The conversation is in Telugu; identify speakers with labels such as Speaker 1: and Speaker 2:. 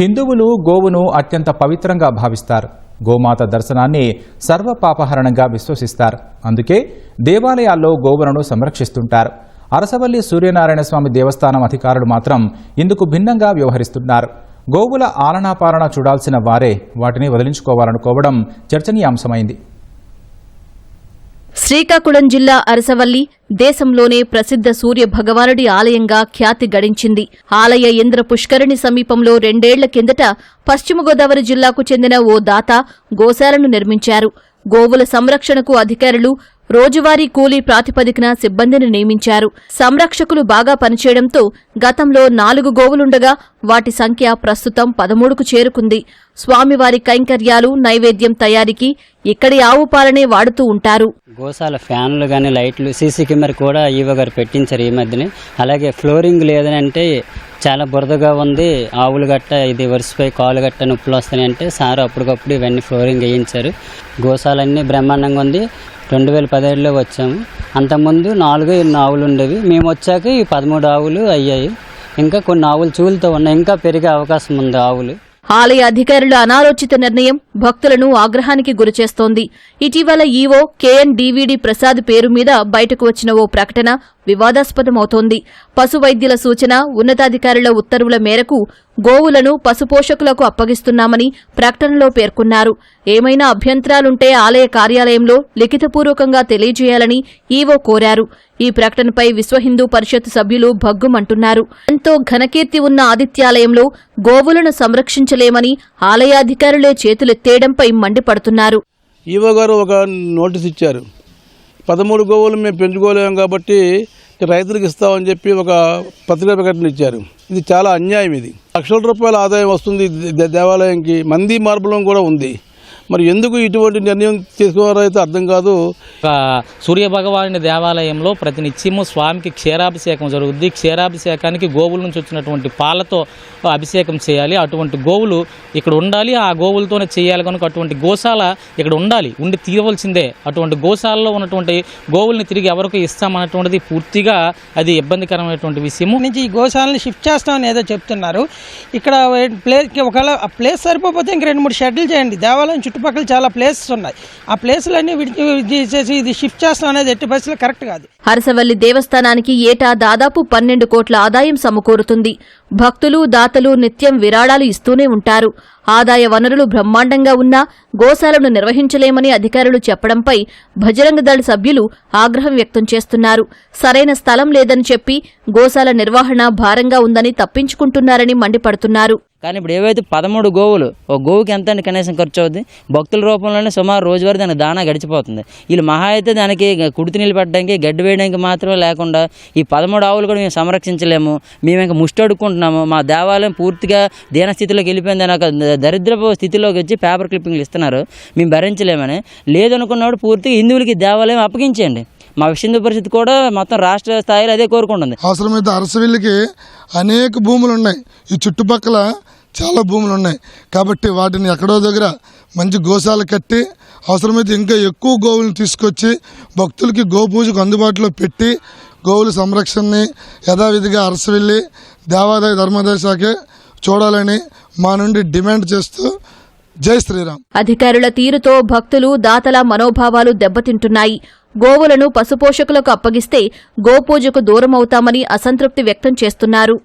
Speaker 1: హిందువులు గోవును అత్యంత పవిత్రంగా భావిస్తారు. గోమాత దర్శనాన్ని సర్వపాపహరణంగా విశ్వసిస్తారు. అందుకే దేవాలయాల్లో గోవులను సంరక్షిస్తుంటారు. అరసవల్లి సూర్యనారాయణ స్వామి దేవస్థానం అధికారులు మాత్రం ఇందుకు భిన్నంగా వ్యవహరిస్తున్నారు. గోవుల ఆలనాపాలన చూడాల్సిన వారే వాటిని వదిలించుకోవాలనుకోవడం చర్చనీయాంశమైంది.
Speaker 2: శ్రీకాకుళం జిల్లా అరసవల్లి దేశంలోనే ప్రసిద్ధ సూర్య భగవానుడి ఆలయంగా ఖ్యాతి గడించింది. ఆలయ ఇంద్ర పుష్కరిణి సమీపంలో రెండేళ్ళ కిందట పశ్చిమ గోదావరి జిల్లాకు చెందిన ఓ దాత గోశాలను నిర్మించారు. గోవుల సంరక్షణకు అధికారులు రోజువారీ కూలీ ప్రాతిపదికన సిబ్బందిని నియమించారు. సంరక్షకులు బాగా పనిచేయడంతో గతంలో నాలుగు గోవులుండగా వాటి సంఖ్య ప్రస్తుతం పదమూడుకు చేరుకుంది. స్వామివారి కైంకర్యాలు నైవేద్యం తయారీకి ఇక్కడి ఆవు పాలనే వాడుతూ ఉంటారు.
Speaker 3: గోశాల ఫ్యాన్లు కానీ లైట్లు సీసీ కెమెరా కూడా ఈవో గారు పెట్టించారు ఈ మధ్యనే. అలాగే ఫ్లోరింగ్ లేదని అంటే చాలా బురదగా ఉంది. ఆవులు గట్ట ఇది వరుసపై కాలు గట్ట నొప్పులు వస్తాయి అంటే సార్ అప్పటికప్పుడు ఇవన్నీ ఫ్లోరింగ్ వేయించారు. గోశాలన్నీ బ్రహ్మాండంగా ఉంది. రెండు వేల పదిహేడులో వచ్చాము. అంతకుముందు నాలుగు ఎన్ని ఆవులు ఉండేవి మేము వచ్చాక ఈ పదమూడు ఆవులు అయ్యాయి. ఇంకా కొన్ని ఆవులు చూలుతో ఉన్నాయి. ఇంకా పెరిగే అవకాశం ఉంది ఆవులు.
Speaker 2: ఆలయ అధికారుల అనాలోచిత నిర్ణయం భక్తులను ఆగ్రహానికి గురిచేస్తోంది. ఇటీవల ఈవో కేఎన్ డివిడి ప్రసాద్ పేరు మీద బయటకు వచ్చిన ఓ ప్రకటన వివాదాస్పదమవుతోంది. పశు వైద్యుల సూచన ఉన్నతాధికారుల ఉత్తర్వుల మేరకు గోవులను పశుపోషకులకు అప్పగిస్తున్నామని ప్రకటనలో పేర్కొన్నారు. ఏమైనా అభ్యంతరాలుంటే ఆలయ కార్యాలయంలో లిఖితపూర్వకంగా తెలియజేయాలని ఈవో కోరారు. ఈ ప్రకటనపై విశ్వ హిందూ పరిషత్ సభ్యులు భగ్గుమంటున్నారు. ఎంతో ఘనకీర్తి ఉన్న ఆదిత్యాలయంలో గోవులను సంరక్షించలేమని ఆలయాధికారులే చేతులెత్తేయడంపై మండిపడుతున్నారు.
Speaker 4: ఈవో గారు ఒక నోటీస్ ఇచ్చారు. పదమూడు గోవులు మేము పెంచుకోలేము కాబట్టి రైతులకు ఇస్తామని చెప్పి ఒక పత్రికా ప్రకటన ఇచ్చారు. ఇది చాలా అన్యాయం ఇది. లక్షల రూపాయల ఆదాయం వస్తుంది దేవాలయంకి. మంది మార్బలం కూడా ఉంది. మరి ఎందుకు ఇటువంటి నిర్ణయం తీసుకున్నారో అయితే అర్థం కాదు.
Speaker 5: సూర్య భగవానుని దేవాలయంలో ప్రతినిత్యము స్వామికి క్షీరాభిషేకం జరుగుద్ది. క్షీరాభిషేకానికి గోవుల నుంచి వచ్చినటువంటి పాలతో అభిషేకం చేయాలి. అటువంటి గోవులు ఇక్కడ ఉండాలి. ఆ గోవులతోనే చేయాలి కనుక అటువంటి గోశాల ఇక్కడ ఉండాలి. ఉండి తీయవలసిందే అటువంటి గోశాలలో ఉన్నటువంటి గోవుల్ని తిరిగి ఎవరికి ఇస్తామన్నటువంటిది పూర్తిగా అది ఇబ్బందికరమైనటువంటి విషయము.
Speaker 6: నుంచి ఈ గోశాలని షిఫ్ట్ చేస్తామని ఏదో చెప్తున్నారు. ఇక్కడ ప్లేస్ ఒకవేళ ఆ ప్లేస్ సరిపోతే ఇంక రెండు మూడు షెడ్యూల్ చేయండి. దేవాలయం చుట్టుపక్కల చాలా ప్లేసెస్ ఉన్నాయి. ఆ ప్లేసులన్నీ విడిచి చేసి ఇది షిఫ్ట్ చేస్తాం అనేది ఎట్టి పరిస్థితులు కరెక్ట్ కాదు.
Speaker 2: హరసవల్లి దేవస్థానానికి ఏటా దాదాపు పన్నెండు కోట్ల ఆదాయం సమకూరుతుంది. భక్తులు దాతలు నిత్యం విరాళాలు ఇస్తూనే ఉంటారు. ఆదాయ వనరులు బ్రహ్మాండంగా ఉన్నా గోశాలను నిర్వహించలేమని అధికారులు చెప్పడంపై భజరంగ దళ సభ్యులు ఆగ్రహం వ్యక్తం చేస్తున్నారు. సరైన స్థలం లేదని చెప్పి గోశాల నిర్వహణ భారంగా ఉందని తప్పించుకుంటున్నారని మండిపడుతున్నారు.
Speaker 7: కానీ ఇప్పుడు ఏవైతే పదమూడు గోవులు ఒక గోవుకి ఎంత అండి కనీసం ఖర్చు అవుద్ది? భక్తుల రూపంలోనే సుమారు రోజువారీ దానికి దానా గడిచిపోతుంది. వీళ్ళు మహా అయితే దానికి కుడితి నీళ్ళు పెట్టడానికి గడ్డి వేయడానికి మాత్రమే లేకుండా ఈ పదమూడు ఆవులు కూడా మేము సంరక్షించలేము. మేము ఇంకా ముష్టి అడుక్కుంటున్నాము. మా దేవాలయం పూర్తిగా దీనస్థితిలోకి వెళ్ళిపోయింది అని ఒక దరిద్రపు స్థితిలోకి వచ్చి పేపర్ క్లిప్పింగ్లు ఇస్తున్నారు. మేము భరించలేమని. లేదనుకున్నప్పుడు పూర్తిగా హిందువులకి దేవాలయం అప్పగించేయండి. మా విషయందు పరిస్థితి కూడా మొత్తం రాష్ట్ర స్థాయిలో అదే కోరుకుంటుంది.
Speaker 8: అవసరమైతే అరసవిల్లికి అనేక భూములు ఉన్నాయి. ఈ చుట్టుపక్కల చాలా భూములు ఉన్నాయి. కాబట్టి వాటిని ఎక్కడో దగ్గర మంచి గోశాల కట్టి అవసరమైతే ఇంకా ఎక్కువ గోవులను తీసుకొచ్చి భక్తులకి గోపూజకు అందుబాటులో పెట్టి గోవుల సంరక్షణని యథావిధిగా అరసవిల్లి దేవాదాయ ధర్మాదాయ చూడాలని మా నుండి డిమాండ్ చేస్తూ జై శ్రీరామ్.
Speaker 2: అధికారుల తీరుతో భక్తులు దాతల మనోభావాలు దెబ్బతింటున్నాయి. గోవులను పశుపోషకులకు అప్పగిస్తే గోపూజకు దూరమవుతామని అసంతృప్తి వ్యక్తం చేస్తున్నారు.